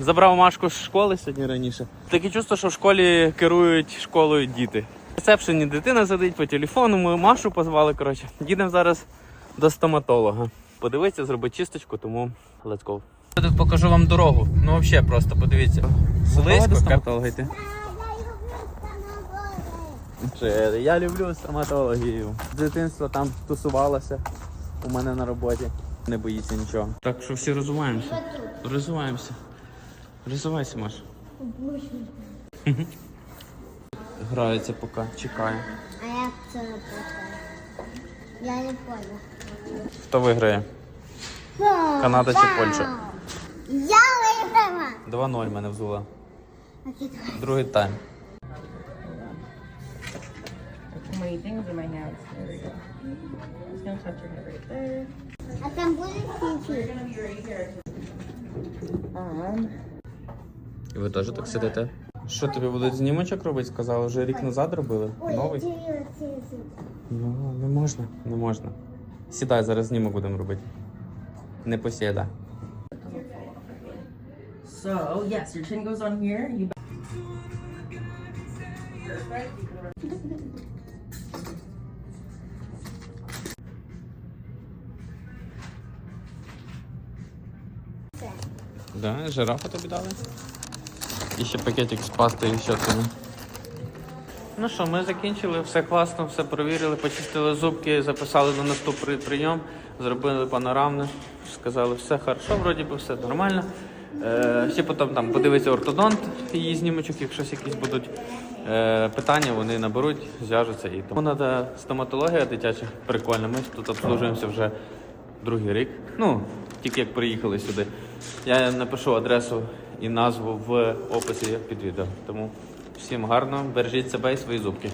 Забрав Машку з школи сьогодні раніше. Таке чувство, що в школі керують школою діти. В ресепшені дитина сидить по телефону, ми Машу позвали. Коротше, їдемо зараз до стоматолога. Подивитися, зробити чисточку, тому let's go. Я тут покажу вам дорогу. Ну взагалі просто подивіться. Слизько, стоматолога йти. Я люблю стоматологію. З дитинства там тусувалася у мене на роботі. Не боїться нічого. Так що всі розвиваємося. Розвиваємося. Розвивайся, Маш. Грається поки, чекає. А як це? Я не понял. Хто виграє? Канада чи Польща? Я виграла. 2-0 мене взула. Другий тайм. When you think my hands, there we go. Just gonna touch your head right there. А там буде кінці. Um, І ви теж так сидите? Що тобі будуть знімочок робити? Сказали, вже рік назад робили. Новий? Ну, не можна, не можна. Сідай, зараз знімок будемо робити. Не посіда. so yes, your chin goes on here. You Да, жирафа тобі дали. І ще пакетик з пастою і щотками. Ну що, ми закінчили, все класно, все перевірили, почистили зубки, записали на наступний прийом, зробили панорамне, сказали, все хорошо, вроді би все нормально. Е, ще потім там подивиться ортодонт, її знімочок, якщо якісь будуть е, питання, вони наберуть, зв'яжуться і тому треба стоматологія дитяча, прикольна. Ми тут обслужуємося вже другий рік. Ну, тільки як приїхали сюди. Я напишу адресу і назву в описі під відео. Тому всім гарно, бережіть себе і свої зубки.